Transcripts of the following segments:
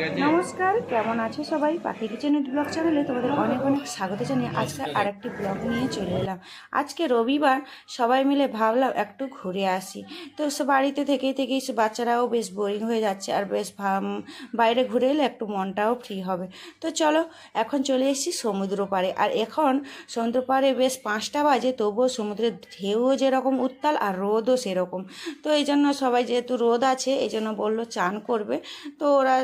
নমস্কার, কেমন আছো সবাই? পাখি কিচেন ব্লগ চ্যানেলে তোমাদের অনেক অনেক স্বাগত জানিয়ে আজকে আর একটি ব্লগ নিয়ে চলে এলাম। আজকে রবিবার, সবাই মিলে ভাবলাম একটু ঘুরে আসি। তো বাড়িতে থেকেই থেকেই বাচ্চারাও বেশ বোরিং হয়ে যাচ্ছে আর বেশ বাইরে ঘুরে এলে একটু মনটাও ফ্রি হবে। তো চলো, এখন চলে এসেছি সমুদ্র পাড়ে। আর এখন সমুদ্র পাড়ে বেশ পাঁচটা বাজে, তবুও সমুদ্রের ঢেউও যেরকম উত্তাল আর রোদও সেরকম। তো এই জন্য সবাই যেহেতু রোদ আছে এই জন্য বলল চান করবে। তো ওরা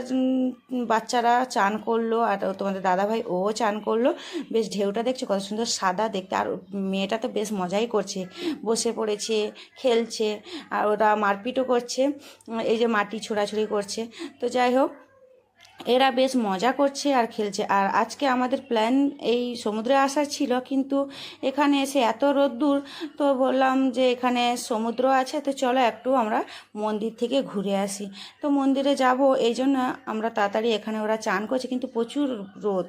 বাচ্চারা চান করল আর তোমাদের দাদাভাই ও চান করল। বেশ ঢেউটা দেখছ, কত সুন্দর সাদা দেখতে। আর মেয়েটা তো বেশ মজাই করছে। বসে পড়েছে, খেলছে আর ওরা মারপিটও করছে। এই যে মাটি ছোড়াছুড়ি করছে। তো যাই হোক এরা বেশ মজা করছে আর খেলছে। আর আজকে আমাদের প্ল্যান এই সমুদ্রে আসার ছিল, কিন্তু এখানে এসে এত রোদ্দুর, তো বললাম যে এখানে সমুদ্র আছে, তো চলো একটু আমরা মন্দির থেকে ঘুরে আসি। তো মন্দিরে যাব, এই জন্য আমরা তাড়াতাড়ি এখানে ওরা চান করছে, কিন্তু প্রচুর রোদ।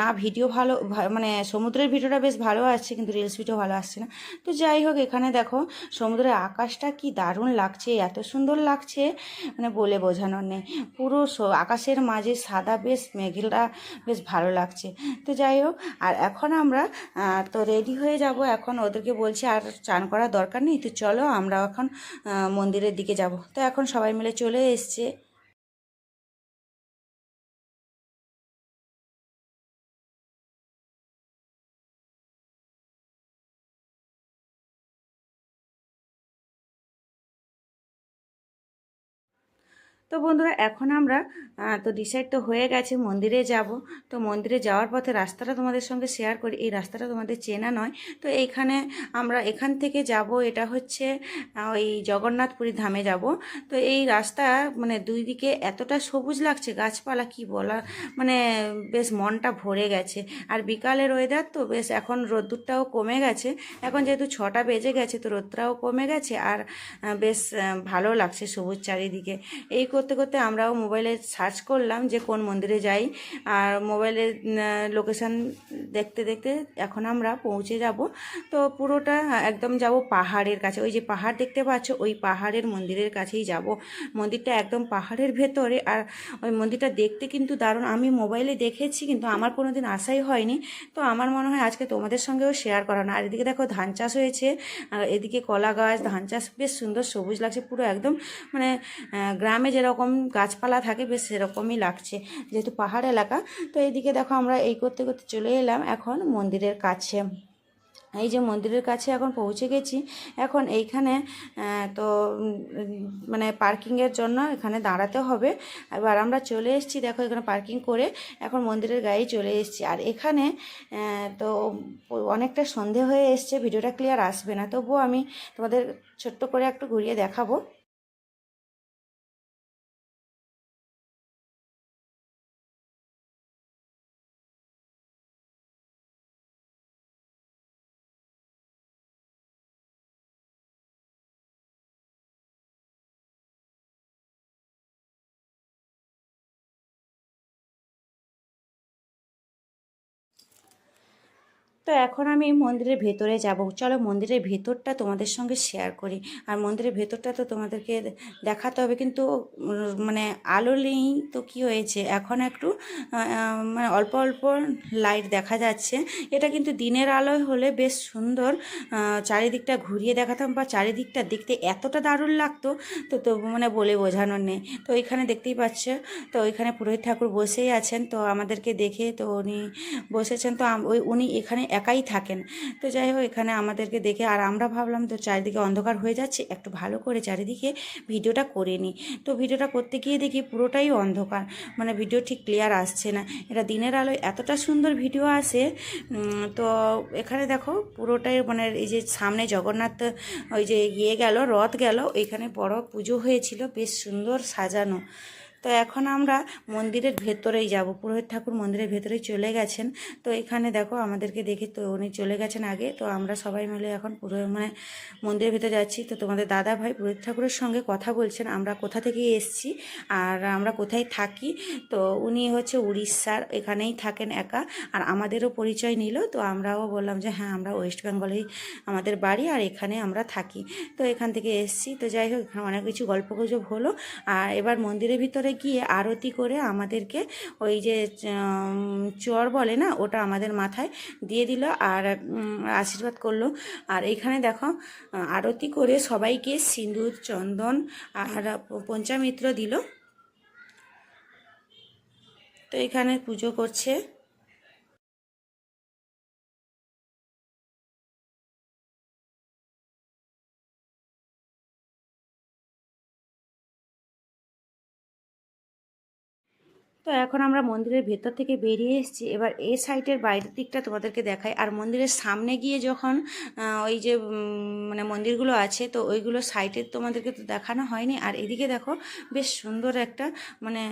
না ভিডিও ভালো মানে সমুদ্রের ভিডিওটা বেশ ভালো আসছে, কিন্তু রিলস ভিডিও ভালো আসছে না। তো যাই হোক, এখানে দেখো সমুদ্রের আকাশটা কি দারুণ লাগছে, এত সুন্দর লাগছে মানে বলে বোঝানোর নেই। পুরো আকাশের মাঝে সাদা বেশ মেঘলা বেশ ভালো লাগছে। তো যাই হোক, আর এখন আমরা তো রেডি হয়ে যাব। এখন ওদেরকে বলছি আর চান করার দরকার নেই। তো চলো আমরা এখন মন্দিরের দিকে যাব। তো এখন সবাই মিলে চলে এসছে। তো বন্ধুরা, এখন আমরা তো ডিসাইড তো হয়ে গেছে, মন্দিরে যাব। তো মন্দিরে যাওয়ার পথে রাস্তাটা তোমাদের সঙ্গে শেয়ার করি। এই রাস্তাটা তোমাদের চেনা নয়। তো এইখানে আমরা এখান থেকে যাব, এটা হচ্ছে ওই জগন্নাথপুরী ধামে যাব। তো এই রাস্তা মানে দুই দিকে এতটা সবুজ লাগছে, গাছপালা কি বলা মানে বেশ মনটা ভরে গেছে। আর বিকালের ওয়েদার তো বেশ, এখন রোদ্দুরটাও কমে গেছে। এখন যেহেতু ছটা বেজে গেছে, তো রোদটাও কমে গেছে। আর বেশ ভালো লাগছে সবুজ চারিদিকে। এই করতে করতে আমরাও মোবাইলে সার্চ করলাম যে কোন মন্দিরে যাই। আর মোবাইলে লোকেশান দেখতে দেখতে এখন আমরা পৌঁছে যাব। তো পুরোটা একদম যাব পাহাড়ের কাছে। ওই যে পাহাড় দেখতে পাচ্ছ, ওই পাহাড়ের মন্দিরের কাছেই যাব। মন্দিরটা একদম পাহাড়ের ভেতরে। আর ওই মন্দিরটা দেখতে কিন্তু দারুণ। আমি মোবাইলে দেখেছি, কিন্তু আমার কোনো দিন আশাই হয়নি। তো আমার মনে হয় আজকে তোমাদের সঙ্গেও শেয়ার করানো। আর এদিকে দেখো, ধান চাষ হয়েছে। আর এদিকে কলা গাছ, ধান চাষ বেশ সুন্দর সবুজ লাগছে। পুরো একদম মানে গ্রামে যেরকম গাছপালা থাকে, বেশ সেরকমই লাগছে। যেহেতু পাহাড় এলাকা, তো এইদিকে দেখো আমরা এই করতে করতে চলে এলাম এখন মন্দিরের কাছে। এই যে মন্দিরের কাছে এখন পৌঁছে গেছি। এখন এইখানে তো মানে পার্কিংয়ের জন্য এখানে দাঁড়াতে হবে। এবার আমরা চলে এসেছি, দেখো এখানে পার্কিং করে এখন মন্দিরের গায়ে চলে এসেছি। আর এখানে তো অনেকটা সন্ধে হয়ে এসছে, ভিডিওটা ক্লিয়ার আসবে না। তবুও আমি তোমাদের ছোট্ট করে একটু ঘুরিয়ে দেখাবো। তো এখন আমি মন্দিরের ভেতরে যাব। চলো মন্দিরের ভেতরটা তোমাদের সঙ্গে শেয়ার করি। আর মন্দিরের ভেতরটা তো তোমাদেরকে দেখাতে হবে, কিন্তু মানে আলো নেই তো কি হয়েছে? এখন একটু মানে অল্প অল্প লাইট দেখা যাচ্ছে। এটা কিন্তু দিনের আলোয় হলে বেশ সুন্দর। চারিদিকটা ঘুরিয়ে দেখাতাম বা চারিদিকটা দেখতে এতটা দারুণ লাগতো, তো তো মানে বলে বোঝানোর নেই। তো এখানে দেখতেই পাচ্ছ, তো ওইখানে পুরোহিত ঠাকুর বসেই আছেন। তো আমাদেরকে দেখে তো উনি বসেছেন। তো ওই, উনি এখানে একাই থাকেন। তো যাই হোক, এখানে আমাদেরকে দেখে আর আমরা ভাবলাম তো চারিদিকে অন্ধকার হয়ে যাচ্ছে, একটু ভালো করে চারিদিকে ভিডিওটা করে নিই। তো ভিডিওটা করতে গিয়ে দেখি পুরোটাই অন্ধকার মানে ভিডিও ঠিক ক্লিয়ার আসছে না। এটা দিনের আলোয় এতটা সুন্দর ভিডিও আসে তো এখানে দেখো পুরোটাই মানে এই যে সামনে জগন্নাথ, ওই যে ইয়ে গেল, রথ গেল এখানে বড় পুজো হয়েছিল, বেশ সুন্দর সাজানো। তো এখন আমরা মন্দিরের ভেতরেই যাব। পুরোহিত ঠাকুর মন্দিরের ভেতরেই চলে গেছেন। তো এখানে দেখো আমাদেরকে দেখে তো উনি চলে গেছেন আগে। তো আমরা সবাই মিলে এখন পুরো মানে মন্দিরের ভেতরে যাচ্ছি। তো তোমাদের দাদা ভাই পুরোহিত ঠাকুরের সঙ্গে কথা বলছেন, আমরা কোথা থেকে এসেছি আর আমরা কোথায় থাকি। তো উনি হচ্ছে উড়িষ্যার, এখানেই থাকেন একা। আর আমাদেরও পরিচয় নিল। তো আমরাও বললাম যে হ্যাঁ আমরা ওয়েস্ট বেঙ্গলেই আমাদের বাড়ি আর এখানে আমরা থাকি। তো এখান থেকে এসেছি। তো যাই হোক অনেক কিছু গল্প গুজব হলো। আর এবার মন্দিরের ভিতরে ভিতরে গিয়ে আরতি করে আমাদেরকে ওই যে চর বলে না, ওটা আমাদের মাথায় দিয়ে দিল আর আশীর্বাদ করল। আর এখানে দেখো, আরতি করে সবাইকে সিঁদুর, চন্দন আর পঞ্চামিত্র দিল। তো এখানে পুজো করছে। তো এখন আমরা মন্দিরের ভেতর থেকে বেরিয়ে এসেছি। এবার এ সাইডের বাইরের দিকটা তোমাদেরকে দেখাই। আর মন্দিরের সামনে গিয়ে যখন ওই যে মানে মন্দিরগুলো আছে, তো ওইগুলো সাইটের তোমাদেরকে তো দেখানো হয়নি। আর এদিকে দেখো, বেশ সুন্দর একটা মানে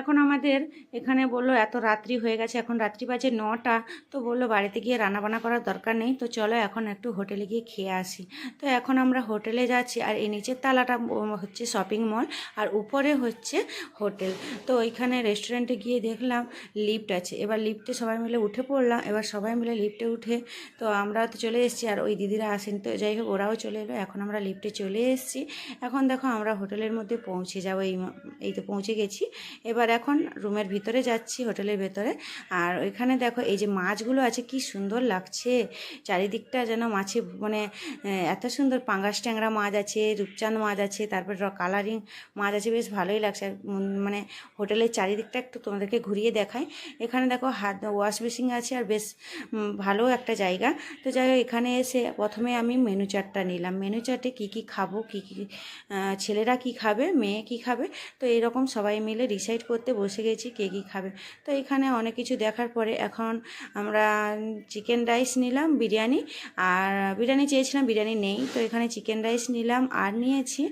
এখন আমাদের এখানে বলল, এত রাত্রি হয়ে গেছে, এখন রাত্রি বাজে নটা। তো বলল, বাড়িতে গিয়ে রান্নাবান্না করার দরকার নেই। তো চলো এখন একটু হোটেলে গিয়ে খেয়ে আসি। তো এখন আমরা হোটেলে যাচ্ছি, আর এই নিচের তালাটা হচ্ছে শপিং মল, আর উপরে হচ্ছে হোটেল। তো ওইখানে রেস্টুরেন্টে গিয়ে দেখলাম লিফট আছে। এবার লিফটে সবাই মিলে উঠে পড়লাম। এবার সবাই মিলে লিফটে উঠে তো আমরা তো চলে এসেছি, আর ওই দিদিরা আসেন। তো যাই হোক, ওরাও চলে এলো। এখন আমরা লিফটে চলে এসেছি। এখন দেখো আমরা হোটেলের মধ্যে পৌঁছে যাব। এই এই তো পৌঁছে গেছি। এবার এখন রুমের ভিতরে যাচ্ছি, হোটেলের ভেতরে। আর ওইখানে দেখো, এই যে মাছগুলো আছে, কি সুন্দর লাগছে। চারিদিকটা যেন মাছে মানে এত সুন্দর পাঙ্গাস ট্যাংরা মাছ আছে, রূপচাঁদ মাছ আছে, তারপর কালারিং মাছ আছে, বেশ ভালোই লাগছে। মানে হোটেলের চারিদিকটা একটু তোমাদেরকে ঘুরিয়ে দেখাই। এখানে দেখো, হাত, ওয়াশ বেসিং আছে, আর বেশ ভালো একটা জায়গা। তো যাই হোক, এখানে এসে প্রথমে আমি মেনু চার্টটা নিলাম। মেনু চার্টে কী কী খাব, কী কী ছেলেরা কি খাবে, মেয়ে কি খাবে, তো এরকম সবাই মিলে ডিসাইড করতে বসে গেছি, কে কী খাবে। তো এখানে অনেক কিছু দেখার পরে এখন আমরা চিকেন রাইস নিলাম, বিরিয়ানি। আর বিরিয়ানি চেয়েছিলাম, বিরিয়ানি নেই। তো এখানে চিকেন রাইস নিলাম আর নিয়েছি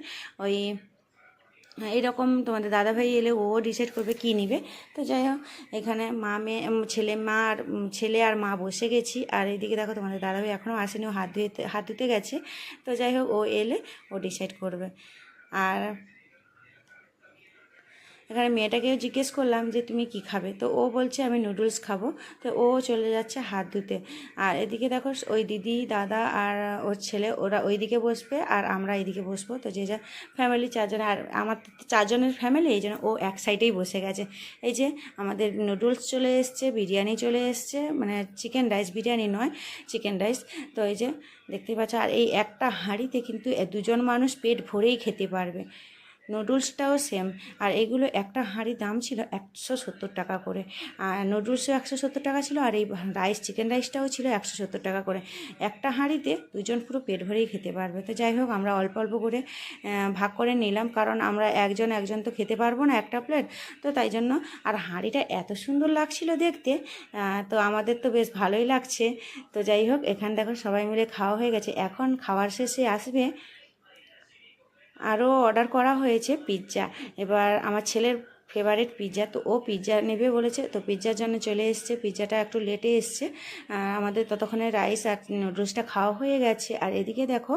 ওই, এরকম তোমাদের দাদাভাই এলে ও ডিসাইড করবে কী নিবে। তো যাই হোক, এখানে মা, মেয়ে ছেলে, মা আর ছেলে আর মা বসে গেছি। আর এদিকে দেখো তোমাদের দাদাভাই এখনও আসেনি, ও হাত ধুতে হাত ধুতে গেছে। তো যাই হোক, ও এলে ও ডিসাইড করবে। আর এখানে মেয়েটাকেও জিজ্ঞেস করলাম যে, তুমি কি খাবে? তো ও বলছে, আমি নুডলস খাব। তো ও চলে যাচ্ছে হাত ধুতে। আর এদিকে দেখো, ওই দিদি, দাদা আর ওর ছেলে, ওরা ওইদিকে বসবে আর আমরা এইদিকে বসবো। তো যে যা ফ্যামিলি চারজন, আর আমার চারজনের ফ্যামিলি এই জন্য ও এক সাইডেই বসে গেছে। এই যে আমাদের নুডলস চলে এসছে, বিরিয়ানি চলে এসছে মানে চিকেন রাইস বিরিয়ানি নয় চিকেন রাইস তো এই যে দেখতে পাচ্ছ, আর এই একটা হাঁড়িতে কিন্তু দুজন মানুষ পেট ভরেই খেতে পারবে। নুডলসটাও সেম আর এগুলো একটা হাঁড়ির দাম ছিল একশো সত্তর টাকা করে। আর নুডলসও একশো সত্তর টাকা ছিল আর এই রাইস চিকেন রাইসটাও ছিল একশো সত্তর টাকা করে। একটা হাঁড়িতে দুজন পুরো পেট ভরেই খেতে পারবে। তো যাই হোক, আমরা অল্প অল্প করে ভাগ করে নিলাম। কারণ আমরা একজন একজন তো খেতে পারব না একটা প্লেট তো তাই জন্য, আর হাঁড়িটা এত সুন্দর লাগছিল দেখতে তো আমাদের তো বেশ ভালোই লাগছে। তো যাই হোক, এখান দেখো সবাই মিলে খাওয়া হয়ে গেছে। এখন খাওয়ার শেষে আসবে আরও অর্ডার করা হয়েছে পিৎজা। এবার আমার ছেলের ফেভারিট পিৎজা, তো ও পিৎজা নেবে বলেছে, তো পিৎজার জন্য চলে এসছে। পিৎজাটা একটু লেটে এসছে। আমাদের ততক্ষণে রাইস আর নুডলসটা খাওয়া হয়ে গেছে। আর এদিকে দেখো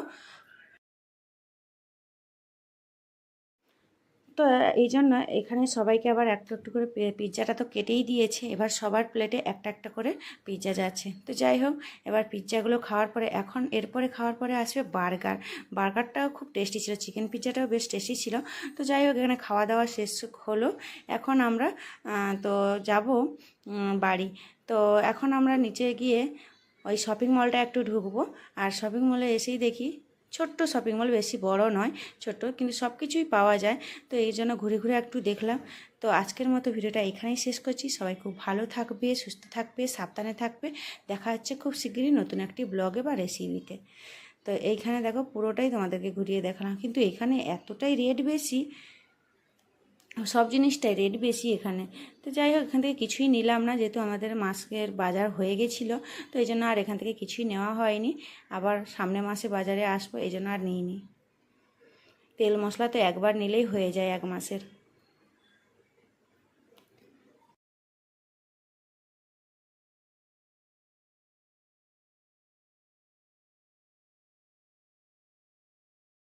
তো এই জন্য এখানে সবাইকে আবার একটু একটু করে পিৎজাটা তো কেটেই দিয়েছে। এবার সবার প্লেটে একটা একটা করে পিৎজা যাচ্ছে। তো যাই হোক, এবার পিৎজাগুলো খাওয়ার পরে, এখন এরপরে খাওয়ার পরে আসবে বার্গার। বার্গারটাও খুব টেস্টি ছিল, চিকেন পিৎজাটাও বেশ টেস্টি ছিল। তো যাই হোক, এখানে খাওয়া দাওয়া শেষ হলো। এখন আমরা তো যাব বাড়ি। তো এখন আমরা নিচে গিয়ে ওই শপিং মলটা একটু ঢুকবো। আর শপিং মলে এসেই দেখি ছোট্ট শপিং মল বেশি বড় নয়, ছোট্ট, কিন্তু সব কিছুই পাওয়া যায়। তো এই জন্য ঘুরে ঘুরে একটু দেখলাম। তো আজকের মতো ভিডিওটা এখানেই শেষ করছি। সবাই খুব ভালো থাকবে, সুস্থ থাকবে, সাবধানে থাকবে। দেখা হচ্ছে খুব শিগগিরই নতুন একটি ব্লগে বা রেসিপিতে তো। এইখানে দেখো পুরোটাই তোমাদেরকে ঘুরিয়ে দেখালাম। কিন্তু এখানে এতটাই রেট বেশি সব জিনিসটাই রেট বেশি এখানে। তো যাই হোক, এখান থেকে কিছুই নিলাম না, যেহেতু আমাদের মাসের বাজার হয়ে গেছিল, তো এই জন্য আর এখান থেকে কিছুই নেওয়া হয়নি। আবার সামনে মাসে বাজারে আসব, এই জন্য আর নিইনি। তেল মশলা তো একবার নিলেই হয়ে যায় এক মাসের।